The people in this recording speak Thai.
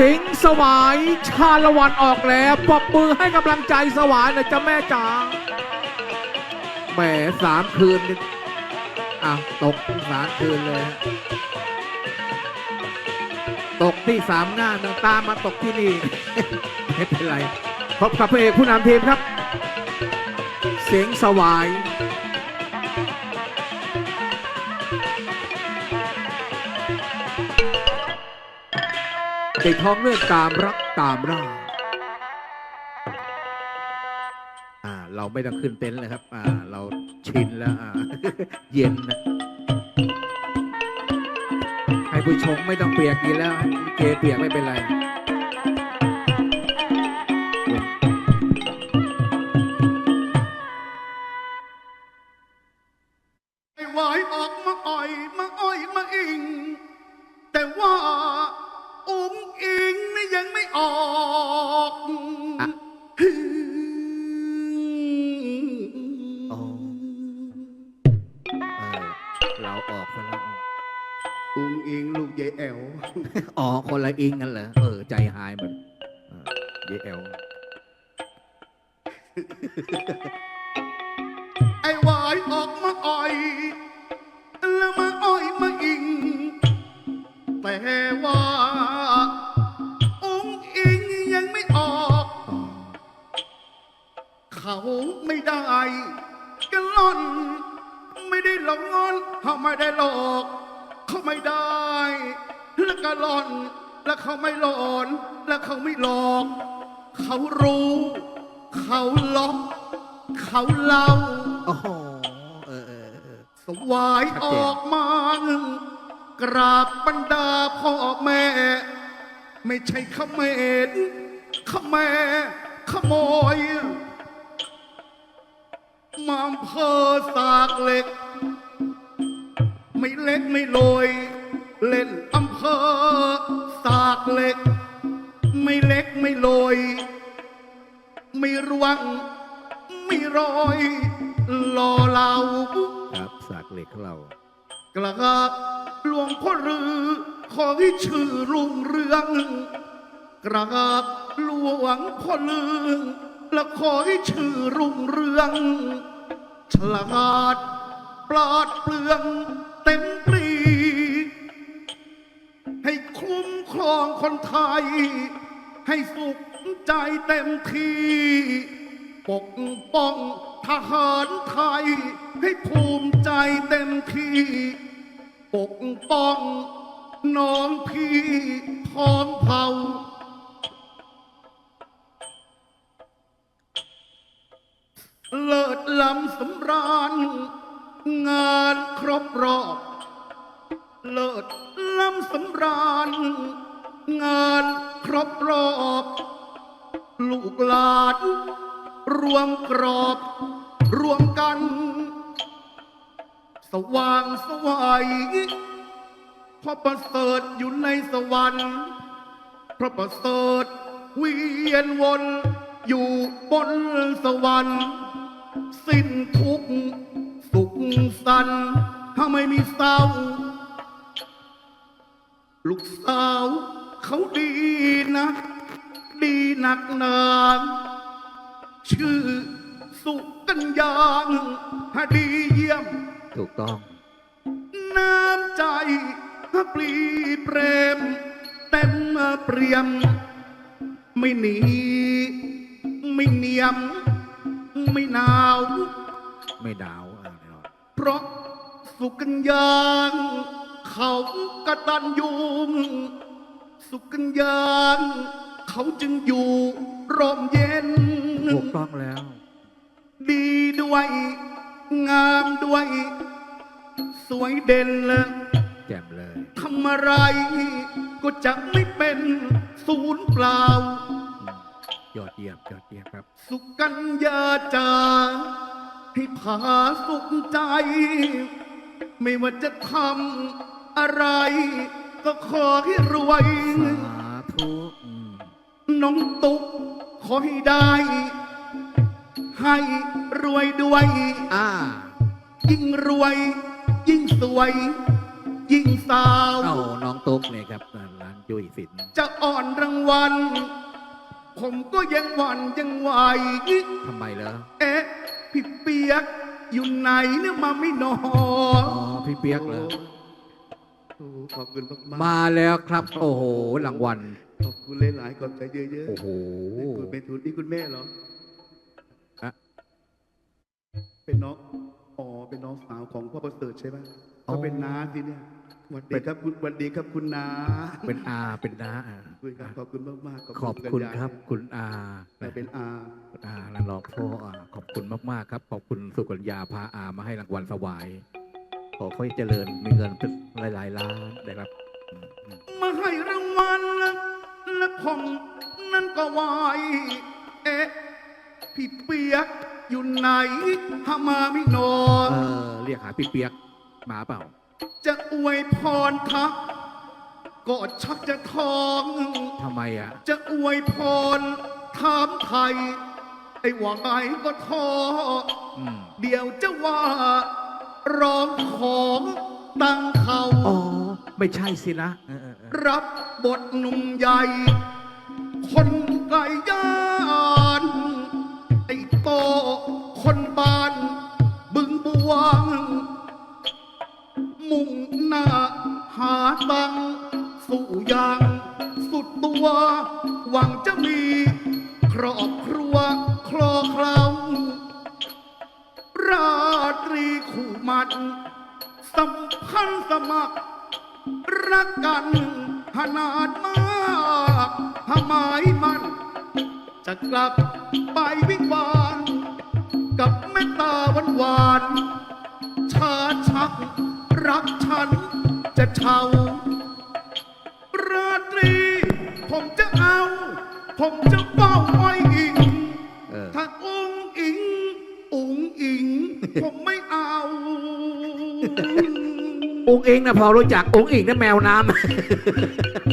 สิงสวายชาละวันออกแล้วปรบมือให้กำลังใจสวายหนะจ๊ะแม่จ๋าแหมสามคืนอะตกสามคืนเลย ตกที่สามหน้าหนึ่งตามมาตกที่นี่ไม่เป็นไรพบกับพระเอกผู้นำทีมครับ เสียงสวาย ติดท้องเรื่องตามรักตามร่าอ่า เราไม่ต้องขึ้นเต็นท์เลยครับ อ่า เราชินแล้วอ่าเย็นนะให้ผู้ชมไม่ต้องเปียกกินแล้วเกเปียกไม่เป็นไรไอ้หวออก เราออกไปแล้วองค์อิงลูกยายแอวอ๋อคนละอิงกันเหรอเออใจหายเหมือนเออเยเอลไอ้หวายออกมาอ่อย แล้วมาอ้อยมาอิง แต่ว่าองค์อิงยังไม่ออกอ๋อเขาไม่ได้กันล่อน ไม่ได้หลอกงอนเขาไม่ได้หลอกเขาไม่ได้ แล้วก็หล่อน แล้วเขาไม่หลอน แล้วเขาไม่หลอก เขารู้ เขาล็อก เขาเล่า โอ้โหเออเออเออ สวายชัดอเจนอกมากราบบรรดาพ่อแม่ ไม่ใช่ขเมรขแม่ขโมยมา อำเพอสากเหล็ก ไม่เล็กไม่ลอยเล่นอำเภอสากเหล็ก ไม่เล็กไม่ลอยไม่รวงไม่รอยรอเราครับสากเหล็กของเรา กราบหลวงพ่อรือ ขอให้ชื่อรุ่งเรือง กราบหลวงพ่อลือและขอให้ชื่อรุ่งเรือง ฉลาดปลอดเปลืองเต็มปรี ให้คุ้มครองคนไทย ให้สุขใจเต็มที่ ปกป้องทหารไทย ให้ภูมิใจเต็มที่ ปกป้องน้องพี่พ้องเผ่า รบรอบเลิศล้ำสำราญ งานครบรอบ ลูกหลานรวมกรอบ รวมกัน สว่างสวัยพระประเสริฐอยู่ในสวรรค์ พระประเสริฐเวียนวนอยู่บนสวรรค์ สิ้นทุกข์สุขสันต์ ถ้าไม่มีเศร้าลูกสาว เขาดีนะ ดีหนักหนาชื่อสุกัญญาฮะดีเยี่ยม ถูกต้อง น้ำใจปลีเปรม เต็มเปรียม ไม่หนี ไม่เนียม ไม่หนาว ไม่ดาวอ่าแน่นอนเพราะ สุกัญญาเขากระตันยุงสุกัญญาเขาจึงอยู่ร่มเย็น ถูกต้องแล้ว ดีด้วย งามด้วย สวยเด่นเลยแจ่มเลยทำอะไรก็จะไม่เป็นศูนย์เปล่าอืมยอดเยี่ยมยอดเยี่ยมครับ สุกัญญาจาให้ผาสุขใจ ไม่ว่าจะทำอะไร ก็ขอให้รวย สาธุอืมน้องตุ๊กขอให้ได้ ให้รวยด้วย อ่า ยิ่งรวย ยิ่งสวย ยิ่งสาว เอาน้องตุ๊กเนี่ยครับร้านเจยุ้ยสินจะอ่อนรางวัล ผมก็ยังหวันยังไหว ทำไมเหรอเอ๊ะ พี่เปียกอยู่ไหนเนี่ยมาไม่นออ๋อ พี่เปียกเหรอโอ้ขอบคุณมากๆมาแล้วครับ โอ้โหรางวัลขอบคุณหลายๆขอบใจเยอะโอ้โหๆคุณเมทุนนี่คุณแม่เหรอฮะเป็นน้องอ๋อเป็นน้องสาวของพ่อประเสริฐใช่ไหมอ๋อเขาเป็นน้าสิเนี่ยสวัสดีครับคุณสวัสดีครับคุณน้า เป็นอาเป็นน้าอะขอบคุณครับขอบคุณมากๆขอบคุณกัญญาครับ คุณอาแต่เป็นอาคุณอานันรองพ่ออะขอบคุณมากๆครับ ขอบคุณสุกัญญาพาอามาให้รางวัลสวาย ขอเขาให้เจริญมีเงินเป็นหลายๆล้านนะครับอืมอืมมาให้รางวัลและผมนั่นก็ไหวเอ๊ะพี่เปียกอยู่ไหนหามาไม่นอเออเรียกหาพี่เปียกมาเปล่า จะอวยพรทักก็ชักจะท้อง ทำไมอะ จะอวยพรถามไทย ไอ้หวังไงก็ท้อ อืม เดี๋ยวจะว่า ร้องของตั้งเขา อ๋อ ไม่ใช่สินะเออเออเออรับบทหนุ่มใหญ่ คนไก่ย่านไอ้โตคนบ้าน บึงบวง มุ่งหน้าหาตังค์สู่อย่าง สุดตัว หวังจะมี สัมพันธ์สมัคร รักกันขนาดมากทำไมมัน จะกลับไปวิวาน กับแม่ตาหวานหวานชาชัก รักฉันจะเช่าราตรี ผมจะเอา ผมจะเฝ้าไว้อิงเอ เองนะพอรู้จักองค์อิงนะแมวน้ำ